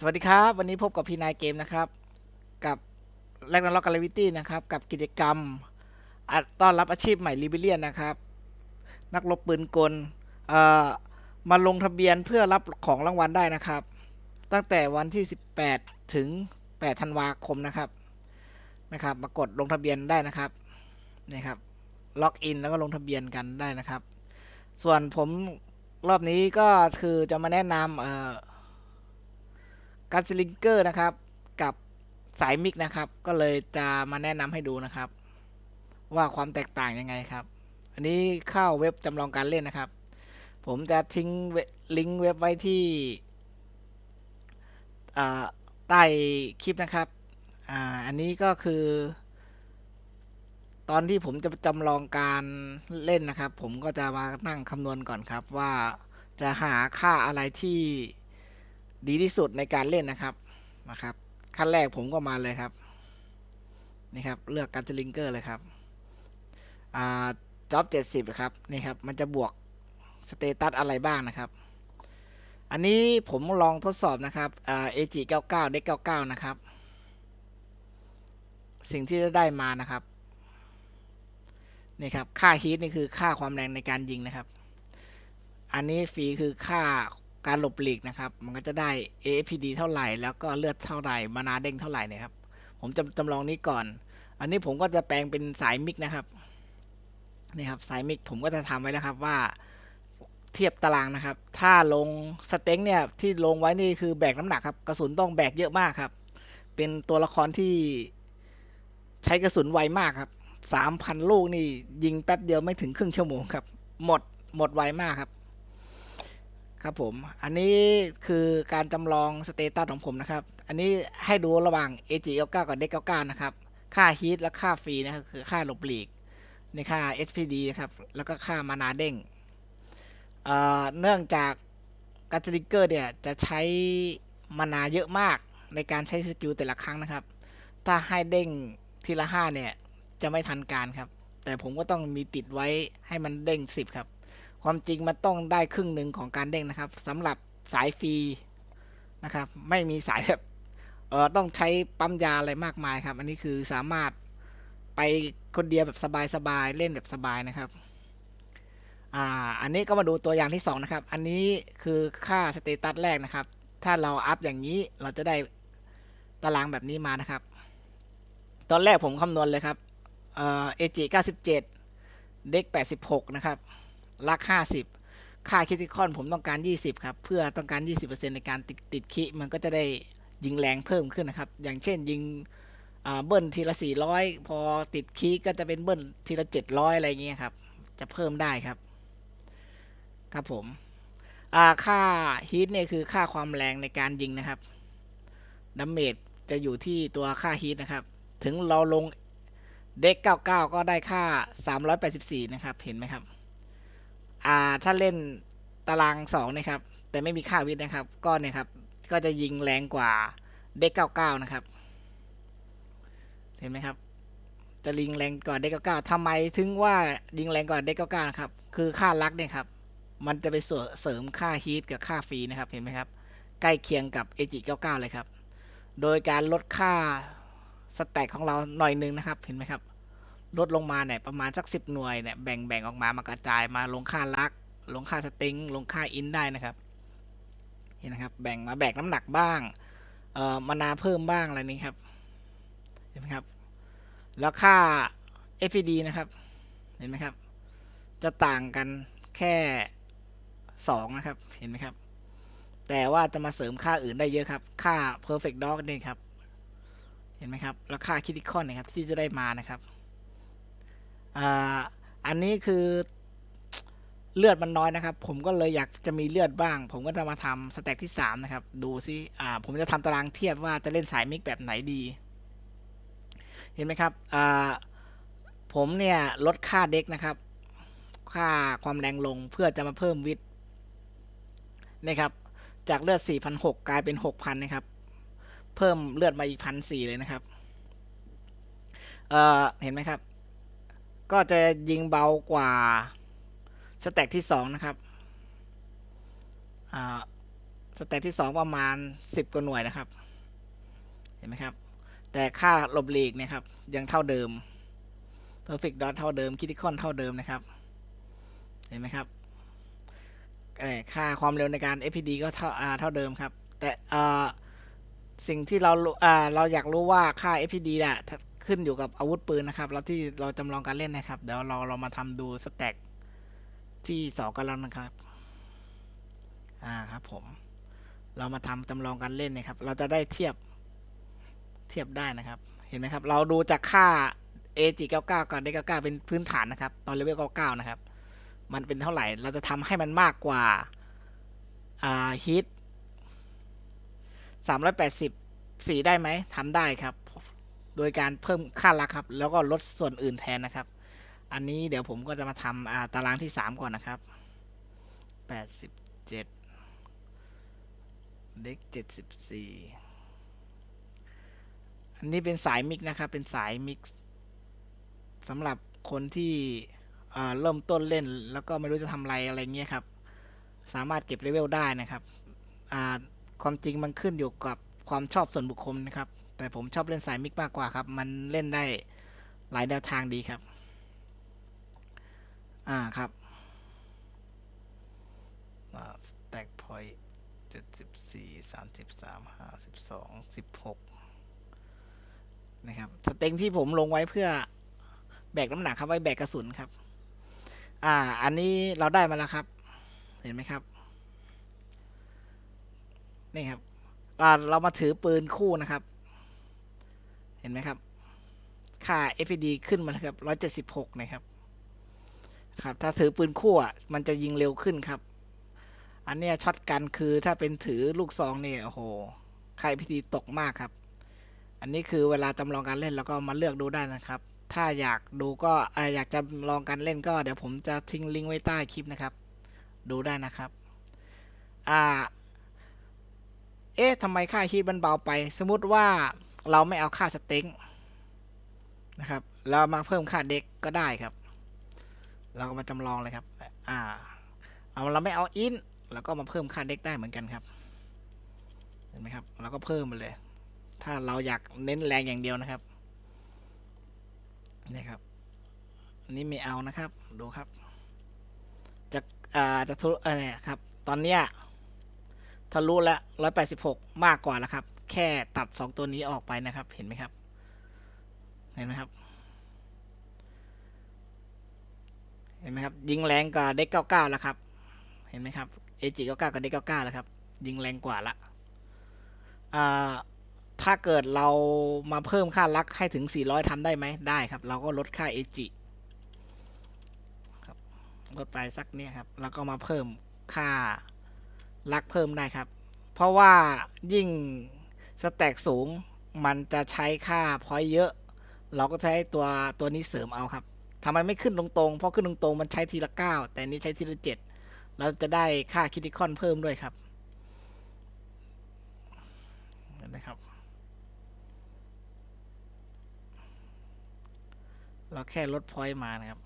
สวัสดีครับ วันนี้พบกับพี่นายเกมนะครับ กับแรกนันล็อกกาลวิตี้นะครับ กับกิจกรรมต้อนรับอาชีพใหม่ลิเบเลียนนะครับ นักรบปืนกลมาลงทะเบียนเพื่อรับของรางวัลได้นะครับ ตั้งแต่วันที่ 18 ถึง 8 ธันวาคมนะครับนะครับ มากดลงทะเบียนได้นะครับนี่ครับล็อกอินแล้วก็ลงทะเบียนกันได้นะครับ ส่วนผมรอบนี้ก็คือจะมาแนะนำเอ่อ การสลิงเกอร์นะครับ กับสายมิกนะครับ ก็เลยจะมาแนะนำให้ดูนะครับ ว่าความแตกต่างยังไงครับ อันนี้เข้าเว็บจำลองการเล่นนะครับ ผมจะทิ้งลิงก์เว็บไว้ที่ใต้คลิปนะครับออันนี้ก็คือ ตอนที่ผมจะจำลองการเล่นนะครับ ผมก็จะมานั่งคำนวณก่อนครับว่าจะหาค่าอะไรที่ ดีที่สุดในการเล่นนะครับนะครับ ขั้นแรกผมก็มาเลยครับ นี่ครับ เลือกการสลิงเกอร์เลยครับอ่าจ็อบเจ็ดสิบครับนี่ครับ มันจะบวกสเตตัสอะไรบ้างนะครับ อันนี้ผมลองทดสอบนะครับอ่า AG 99เด็ก99นะครับ สิ่งที่จะได้มานะครับนี่ครับ ค่าฮีทนี่คือค่าความแรงในการยิงนะครับ อันนี้ฟรีคือค่า การหลบหลีกนะครับ มันก็จะได้ AFPD เท่าไหร่ แล้วก็เลือดเท่าไหร่ มานาเด้งเท่าไหร่เนี่ยครับ ผมจะจำลองนี้ก่อน อันนี้ผมก็จะแปลงเป็นสายมิกนะครับ นี่ครับสายมิกผมก็จะทำไว้แล้วครับว่าเทียบตารางนะครับ ถ้าลงสเต็งเนี่ยที่ลงไว้นี่คือแบกน้ำหนักครับ กระสุนต้องแบกเยอะมากครับ เป็นตัวละครที่ใช้กระสุนไวมากครับสามพันลูกนี่ยิงแป๊บเดียวไม่ถึงครึ่งชั่วโมงครับ หมดหมดไวมากครับ ครับผม อันนี้คือการจำลองสเตตัสของผมนะครับ อันนี้ให้ดูระหว่าง AG99 กับ DEC99 นะครับ ค่าฮีทและค่าฟรีนะครับคือค่าหลบหลีก ในค่า SPD นะครับ แล้วก็ค่ามานาเด้งเอ่อเนื่องจากการสลิงเกอร์เนี่ยจะใช้มานาเยอะมากในการใช้สกิลแต่ละครั้งนะครับ ถ้าให้เด้งทีละห้าเนี่ย จะไม่ทันการครับ แต่ผมก็ต้องมีติดไว้ให้มันเด้ง 10 ครับ ความจริงมันต้องได้ครึ่งหนึ่งของการเด้งนะครับสำหรับสายฟรีนะครับ ไม่มีสายแบบเออต้องใช้ปั๊มยาอะไรมากมายครับ อันนี้คือสามารถไปคนเดียวแบบสบายๆเล่นแบบสบายนะครับอ่าอันนี้ก็มาดูตัวอย่างที่สองนะครับ อันนี้คือค่าสเตตัสแรกนะครับ ถ้าเราอัพอย่างนี้เราจะได้ตารางแบบนี้มานะครับ ตอนแรกผมคำนวณเลยครับเอ่อ AG 97เจ็ดเด็ก86นะครับ ลัก 50 ค่าคิติคอนผมต้องการ 20 ครับ เพื่อต้องการ 20%ในการติดติดคิมันก็จะได้ยิงแรงเพิ่มขึ้นนะครับ อย่างเช่นยิงเบิ้ลทีละ 400 พอติดคีก็จะเป็นเบิ้ลทีละ 700 อะไรเงี้ยครับ จะเพิ่มได้ครับ ครับผมค่าฮีทเนี่ยคือค่าความแรงในการยิงนะครับดัมเมจจะอยู่ที่ตัวค่าฮีทนะครับ ถึงเราลงเด็ก 99 ก็ได้ค่า 384 นะครับ เห็นไหมครับ อ่าถ้าเล่นตารางสองนะครับ แต่ไม่มีค่าวิทย์นะครับ ก็เนี่ยครับ ก็จะยิงแรงกว่าเด็ก99นะครับ เห็นไหมครับ จะยิงแรงกว่าเด็ก99ทำไมถึงว่ายิงแรงกว่าเด็ก99นะครับ คือค่าลักเนี่ยครับ มันจะไปเสริมค่าฮีทกับค่าฟรีนะครับ เห็นไหมครับ ใกล้เคียงกับ AG 99เก้าเก้าเลยครับ โดยการลดค่าสแต็กของเราหน่อยนึงนะครับ เห็นไหมครับ ลดลงมาเนี่ยประมาณสักสิบหน่วยเนี่ยแบ่งแบ่งออกมามากระจายมาลงค่าลัก ลงค่าสติงลงค่าอินได้นะครับเห็นนะครับ แบ่งมาแบกน้ำหนักบ้างเอ่อมานาเพิ่มบ้างอะไรนี้ครับเห็นไหมครับ แล้วค่า FPD นะครับเห็นไหมครับ จะต่างกันแค่สองนะครับเห็นไหมครับ แต่ว่าจะมาเสริมค่าอื่นได้เยอะครับ ค่า perfect dog นี่ครับเห็นไหมครับ แล้วค่า critical เนี่ยครับที่จะได้มานะครับ อ่าอันนี้คือเลือดมันน้อยนะครับ ผมก็เลยอยากจะมีเลือดบ้าง ผมก็จะมาทำสแต็กที่สามนะครับ ดูซิอ่าผมจะทำตารางเทียบว่าจะเล่นสายมิกแบบไหนดี เห็นไหมครับอ่าผมเนี่ยลดค่าเด็กนะครับ ค่าความแรงลงเพื่อจะมาเพิ่มวิทย์นะครับ จากเลือด 4,600 กลายเป็น 6,000 นะครับ เพิ่มเลือดมาอีกพันสี่เลยนะครับเเห็นไหมครับ ก็จะยิงเบากว่าสแต็กที่สองนะครับอ่าสแต็กที่สองประมาณสิบกว่าหน่วยนะครับ เห็นไหมครับ แต่ค่าหลบหลีกเนะครับ ยังเท่าเดิม perfect dot เท่าเดิม critical เท่าเดิมนะครับ เห็นไหมครับค่าความเร็วในการ FPD ก็เท่าเท่าเดิมครับ แต่อ่อสิ่งที่เราอ่าเราอยากรู้ว่าค่า FPD น่ะ ขึ้นอยู่กับอาวุธปืนนะครับ แล้วที่เราจำลองการเล่นนะครับ เดี๋ยวเราเรามาทำดูสแต็กที่สองกันแล้วนะครับ อ่าครับผม เรามาทำจำลองการเล่นนะครับ เราจะได้เทียบเทียบได้นะครับ เห็นไหมครับ เราดูจากค่า AG99 กับ D99 เป็นพื้นฐานนะครับ ตอนเลเวล99 นะครับ มันเป็นเท่าไหร่ เราจะทำให้มันมากกว่า อ่าฮิต380สีได้ไหมทำได้ครับ โดยการเพิ่มค่ารักครับ แล้วก็ลดส่วนอื่นแทนนะครับ อันนี้เดี๋ยวผมก็จะมาทำตารางที่ 3 ก่อนนะครับ 87เด็ก74 อันนี้เป็นสายมิกนะครับ เป็นสายมิกสำหรับคนที่เริ่มต้นเล่นแล้วก็ไม่รู้จะทำอะไรอะไรเงี้ยครับ สามารถเก็บเลเวลได้นะครับความจริงมันขึ้นอยู่กับความชอบส่วนบุคคลนะครับ แต่ผมชอบเล่นสายมิกมากกว่าครับ มันเล่นได้หลายแนวทางดีครับ อ่าครับสแต็กพอยเจ็ดสิบสี่สามสิบสามห้าสิบสองสิบหกนะครับสเต็งที่ผมลงไว้เพื่อแบกน้ำหนักครับไว้แบกกระสุนครับ อ่า อันนี้เราได้มาแล้วครับ เห็นไหมครับ นี่ครับเรามาถือปืนคู่นะครับ เห็นไหมครับ ค่า FPD ขึ้นมาแล้วครับร้อยเจ็ดสิบหกนะครับครับ ถ้าถือปืนคู่อะมันจะยิงเร็วขึ้นครับ อันเนี้ยช็อตกันคือถ้าเป็นถือลูกซองเนี่ยโอ้โหค่า FPD ตกมากครับ อันนี้คือเวลาจำลองการเล่นแล้วก็มาเลือกดูได้นะครับถ้าอยากดูก็อยากจะลองการเล่นก็เดี๋ยวผมจะทิ้งลิงก์ไว้ใต้คลิปนะครับ ดูได้นะครับอ่าเอ๊ะทำไมค่าฮีทมันเบาไป สมมติว่า เราไม่เอาค่าสเต็งนะครับ เรามาเพิ่มค่าเด็กก็ได้ครับ เราก็มาจำลองเลยครับ อ่า เอาเราไม่เอาอินเราก็มาเพิ่มค่าเด็กได้เหมือนกันครับ เห็นไหมครับ เราก็เพิ่มไปเลย ถ้าเราอยากเน้นแรงอย่างเดียวนะครับ นี่ครับนนี้ไม่เอานะครับ ดูครับ จะอ่าจะทุอะไรครับ ตอนเนี้ยทะลุแล้วร้อยแปดสิบหกมากกว่าแล้วครับ แค่ตัดสองตัวนี้ออกไปนะครับ เห็นไหมครับ เห็นไหมครับ เห็นไหมครับ ยิงแรงกว่าเด็กเก้าเก้าแล้วครับ เห็นไหมครับเอจิเก้าเก้ากับเด็กเก้าเก้าแล้วครับ ยิงแรงกว่าละอ่าถ้าเกิดเรามาเพิ่มค่าลักให้ถึง 400ทำได้ไหมได้ครับ เราก็ลดค่าเอจิครับลดไปสักเนี่ยครับ แล้วก็มาเพิ่มค่าลักเพิ่มได้ครับ เพราะว่ายิ่ง สแต็กสูงมันจะใช้ค่าพอยเยอะ เราก็ใช้ตัวตัวนี้เสริมเอาครับทำไมไม่ขึ้นตรงๆเพราะขึ้นตรงๆมันใช้ทีละ 9 แต่นี้ใช้ทีละ 7 เราจะได้ค่าคิติคอนเพิ่มด้วยครับเห็นไหมครับ เราแค่ลดพอยต์มานะครับ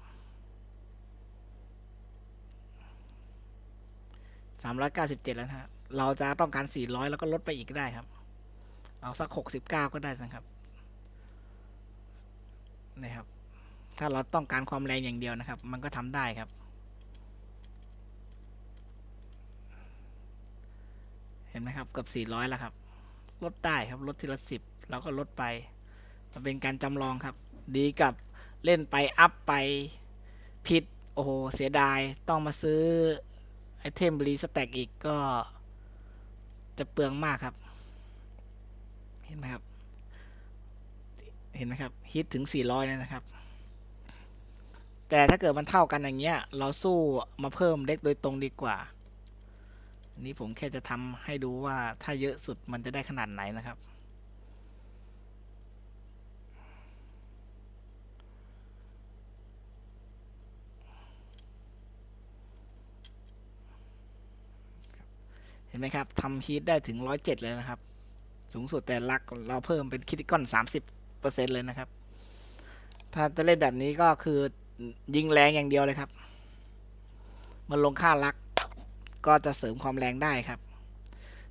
สามร้อยเก้าสิบเจ็ดแล้วนะฮะ เราจะต้องการสี่ร้อยแล้วก็ลดไปอีกได้ครับ เอาสักหกสิบเก้าก็ได้นะครับนี่ครับ ถ้าเราต้องการความแรงอย่างเดียวนะครับ มันก็ทำได้ครับ เห็นไหมครับเกับสี่ร้อยแล้วครับ ลดได้ครับลดทีละสิบเราก็ลดไป มันเป็นการจำลองครับ ดีกับเล่นไปอัพไปผิด โอ้โห เสียดายต้องมาซื้อไอเทมรีสแต็กอีกก็จะเปลืองมากครับ ห็นไหมครับ เห็นไหมครับฮิตถึง 400เลยนะครับ แต่ถ้าเกิดมันเท่ากันอย่างเงี้ย เราสู้มาเพิ่มเด็กโดยตรงดีกว่านนี้ผมแค่จะทำให้ดูว่าถ้าเยอะสุดมันจะได้ขนาดไหนนะครับเห็นไหมครับทำฮีทได้ถึง 107 เลยนะครับ สูงสุดแต่ลักเราเพิ่มเป็นคิติคอน30%เปอร์เซ็นเลยนะครับ ถ้าจะเล่นแบบนี้ก็คือยิงแรงอย่างเดียวเลยครับ มันลงค่าลักก็จะเสริมความแรงได้ครับ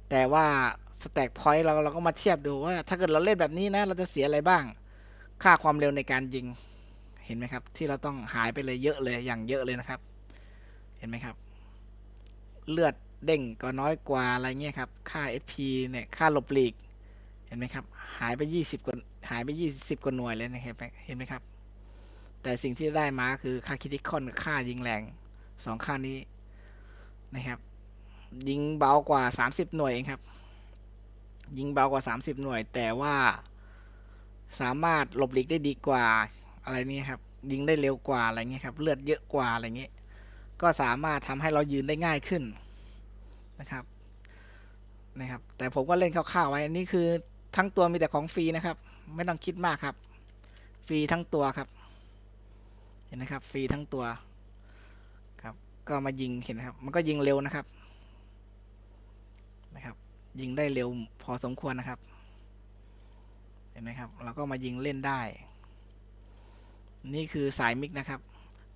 แต่ว่าสแต็กพอยต์เราเราก็มาเทียบดูว่า ถ้าเกิดเราเล่นแบบนี้นะ เราจะเสียอะไรบ้าง ค่าความเร็วในการยิงเห็นไหมครับ ที่เราต้องหายไปเลยเยอะเลยอย่างเยอะเลยนะครับ เห็นไหมครับ เลือดเด้งก็น้อยกว่าอะไรเงี้ยครับ ค่า SP เนี่ย ค่าหลบหลีก ห็นไหมครับ หายไป20กว่าหายไป20กว่าหน่วยเลยนะครับเห็นไหมครับ แต่สิ่งที่ได้มาคือค่าคิติคอนกับค่ายิงแรงสองค่านี้นะครับ ยิงเบากว่า30หน่วยเองครับ ยิงเบากว่า30หน่วย แต่ว่าสามารถหลบหลีกได้ดีกว่าอะไรนี้ครับ ยิงได้เร็วกว่าอะไรเงี้ยครับ เลือดเยอะกว่าอะไรเงี้ยก็สามารถทำให้เรายืนได้ง่ายขึ้นนะครับนะครับ แต่ผมก็เล่นคร่าวๆไว้อันนี้คือ ทั้งตัวมีแต่ของฟรีนะครับ ไม่ต้องคิดมากครับ ฟรีทั้งตัวครับ เห็นนะครับ ฟรีทั้งตัวครับ ก็มายิงเห็นนะครับ มันก็ยิงเร็วนะครับ นะครับ ยิงได้เร็วพอสมควรนะครับ เห็นไหมครับ เราก็มายิงเล่นได้ นี่คือสายมิกนะครับ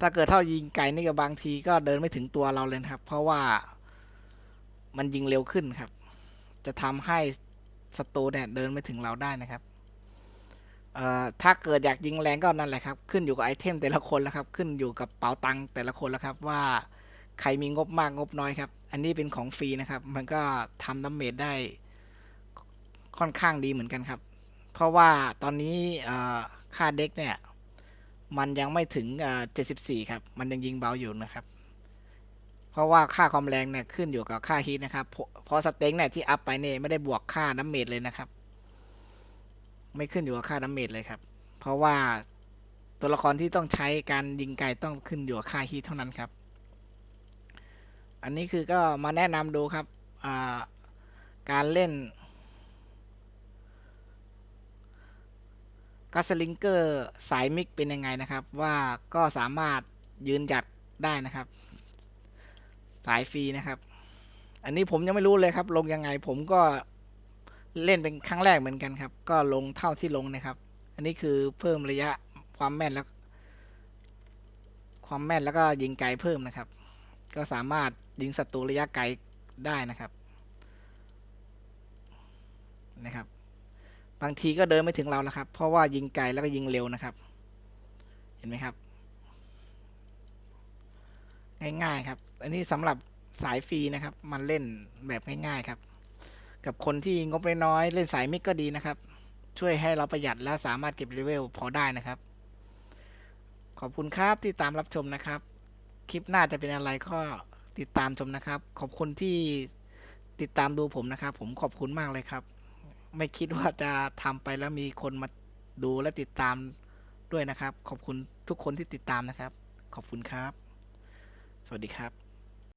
ถ้าเกิดเท่ายิงไกลนี่ก็บางทีก็เดินไม่ถึงตัวเราเลยครับ เพราะว่ามันยิงเร็วขึ้นครับ จะทำให้ ศัตรูเนี่ยเดินไม่ถึงเราได้นะครับเอ่อถ้าเกิดอยากยิงแรงก็นั่นแหละครับ ขึ้นอยู่กับไอเทมแต่ละคนแล้วครับ ขึ้นอยู่กับเป๋าตังค์แต่ละคนแล้วครับว่าใครมีงบมากงบน้อยครับ อันนี้เป็นของฟรีนะครับ มันก็ทำดาเมจได้ค่อนข้างดีเหมือนกันครับ เพราะว่าตอนนี้ค่าเด็กเนี่ย มันยังไม่ถึงเอ่อ74 ครับ มันยังยิงเบาอยู่นะครับ เพราะว่าค่าความแรงเนี่ยขึ้นอยู่กับค่าฮีทนะครับเพราะสเต็งเนี่ยที่อัพไปเนี่ยไม่ได้บวกค่าน้ำเมจเลยนะครับ ไม่ขึ้นอยู่กับค่าน้ำเมจเลยครับ เพราะว่าตัวละครที่ต้องใช้การยิงไกลต้องขึ้นอยู่กับค่าฮีทเท่านั้นครับ อันนี้คือก็มาแนะนำดูครับาการเล่นกัสลิงเกอร์สายมิกเป็นยังไงนะครับ ว่าก็สามารถยืนหยัดได้นะครับ สายฟรีนะครับ อันนี้ผมยังไม่รู้เลยครับ ลงยังไงผมก็เล่นเป็นครั้งแรกเหมือนกันครับ ก็ลงเท่าที่ลงนะครับ อันนี้คือเพิ่มระยะความแม่นแล้ว ความแม่นแล้วก็ยิงไกลเพิ่มนะครับ ก็สามารถยิงศัตรูระยะไกลได้นะครับนะครับ บางทีก็เดินไม่ถึงเราแล้วครับ เพราะว่ายิงไกลแล้วก็ยิงเร็วนะครับ เห็นไหมครับ ง่ายๆครับ อันนี้สำหรับสายฟรีนะครับ มันเล่นแบบง่ายๆครับ กับคนที่งบน้อยเล่นสายมิกก็ดีนะครับ ช่วยให้เราประหยัดและสามารถเก็บเลเวลพอได้นะครับ ขอบคุณครับที่ตามรับชมนะครับ คลิปหน้าจะเป็นอะไรก็ติดตามชมนะครับ ขอบคุณที่ติดตามดูผมนะครับ ผมขอบคุณมากเลยครับ ไม่คิดว่าจะทำไปแล้วมีคนมาดูและติดตามด้วยนะครับ ขอบคุณทุกคนที่ติดตามนะครับ ขอบคุณครับ สวัสดีครับ